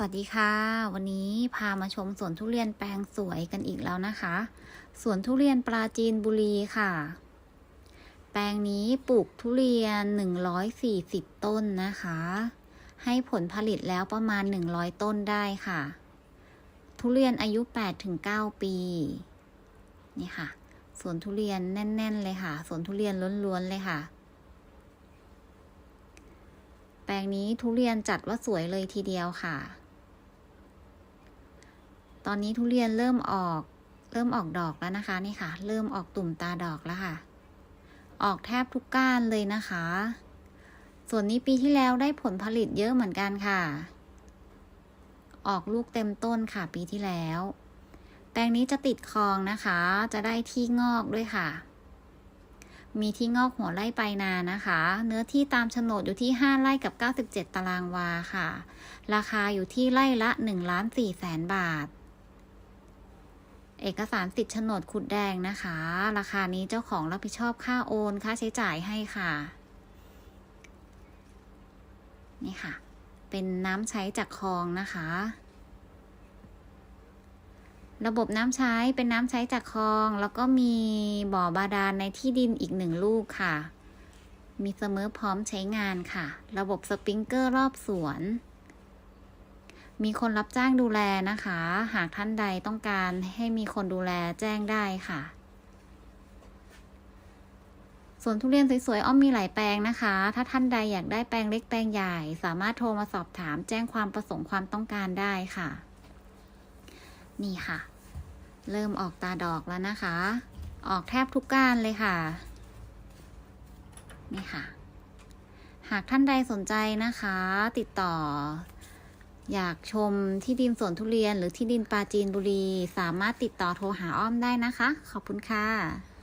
สวัสดีค่ะ วันนี้พามาชมสวนทุเรียนแปลงสวยกันอีกแล้วนะคะสวนทุเรียนปราจีนบุรีค่ะ แปลงนี้ปลูกทุเรียน 140 ต้นนะคะ ให้ผลผลิตแล้วประมาณ 100 ต้นได้ค่ะ ทุเรียนอายุ 8-9 ปี นี่ค่ะสวนทุเรียนแน่น ๆ เลยค่ะสวนทุเรียนล้วนๆเลยค่ะแปลงนี้ทุเรียนจัดว่าสวยเลยทีเดียวค่ะ ตอนนี้ทุเรียนเริ่มออก เริ่มออกดอกแล้วนะคะนี่ค่ะ เริ่มออกตุ่มตาดอกแล้วค่ะ ออกแทบทุกก้านเลยนะคะ ส่วนนี้ปีที่แล้วได้ผลผลิตเยอะเหมือนกันค่ะ ออกลูกเต็มต้นค่ะ ปีที่แล้ว แปลงนี้จะติดคลองนะคะ จะได้ที่งอกด้วยค่ะ มีที่งอกหัวไร่ไปนานะคะ เนื้อที่ตามโฉนดอยู่ที่ 5 ไร่กับ 97 ตารางวาค่ะ ราคาอยู่ที่ไร่ละ1ล้าน4แสนบาท เอกสารสิทธิ์โฉนดขุดแดงนะคะ ราคานี้เจ้าของรับผิดชอบค่าโอน ค่าใช้จ่ายให้ค่ะ นี่ค่ะ เป็นน้ำใช้จากคลองนะคะ ระบบน้ำใช้เป็นน้ำใช้จากคลอง แล้วก็มีบ่อบาดาลในที่ดินอีกหนึ่งลูกค่ะ มีเสมอพร้อมใช้งานค่ะ ระบบสปริงเกอร์รอบสวน มีคนรับจ้างดูแลนะคะ หากท่านใดต้องการให้มีคนดูแลแจ้งได้ค่ะส่วนทุเรียนสวยๆ อ้อมมีหลายแปลงนะคะ ถ้าท่านใดอยากได้แปลงเล็กแปลงใหญ่ สามารถโทรมาสอบถามแจ้งความประสงค์ความต้องการได้ค่ะ นี่ค่ะ เริ่มออกตาดอกแล้วนะคะ ออกแทบทุกก้านเลยค่ะ นี่ค่ะ หากท่านใดสนใจนะคะ ติดต่อ อยากชมที่ดินสวนทุเรียน หรือที่ดินปาจีนบุรี สามารถติดต่อโทรหาอ้อมได้นะคะ ขอบคุณค่ะ